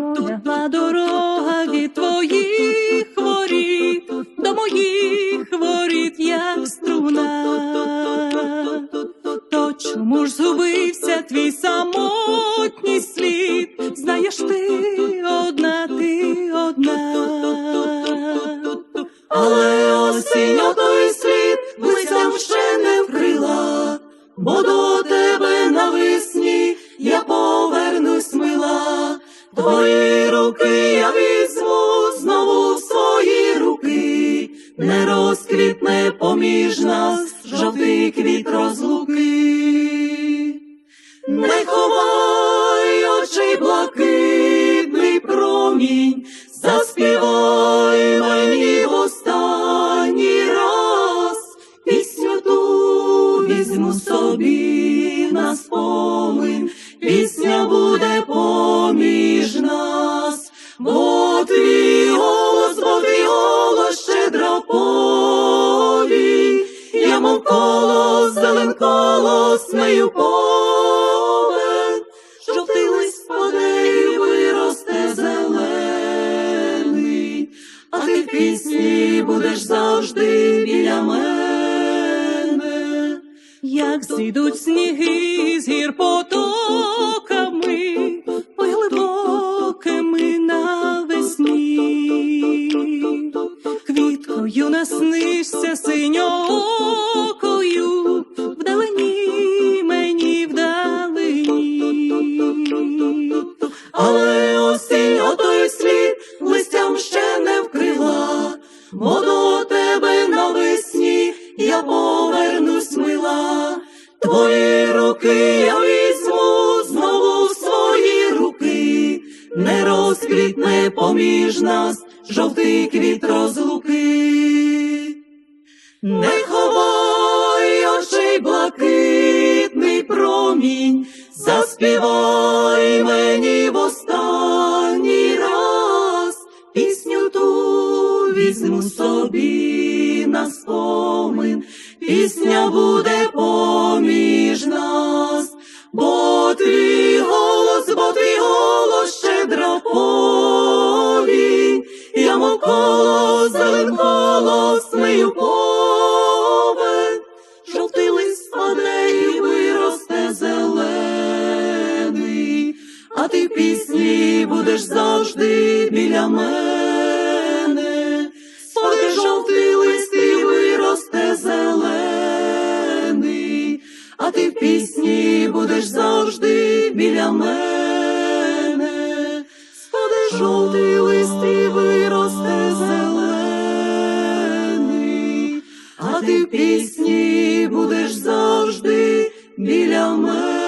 Лягла дорога від твоїх воріт до моїх воріт, як струна. То чому ж згубився твій самотній слід? Знаєш ти одна, ти одна. Але осінь той слід листям ще не вкрила, бо Твої руки я візьму знову в свої руки, не розквітне поміж нас жовтий квіт розлуки. Твій голос, бо твій голос щедро повінь, я мов колос, зелен колос, мию повен, жовтий лист впаде і виросте зелений, а ти в пісні будеш завжди біля мене, як зійдуть сніги з гір потоками, квіткою наснишся синьокою, вдалині мені вдалині. Але осінь отой слід листям ще не вкрила, бо до тебе навесні я повернусь мила. Твої руки я візьму знову в свої руки, не розквітне поміж нас жовтий квіт розлуки. Не ховай очей блакитний промінь, заспівай мені в останній раз, пісню ту візьму собі на спомин, пісня буде поміж нас, бо твій голос, бо твій голос щедро повінь, я мов пісні будеш завжди біля мене, спаде жовтий лист і виросте зелений, а ти в пісні будеш завжди біля мене, спаде жовтий лист і виросте зелений, а ти в пісні будеш завжди біля мене.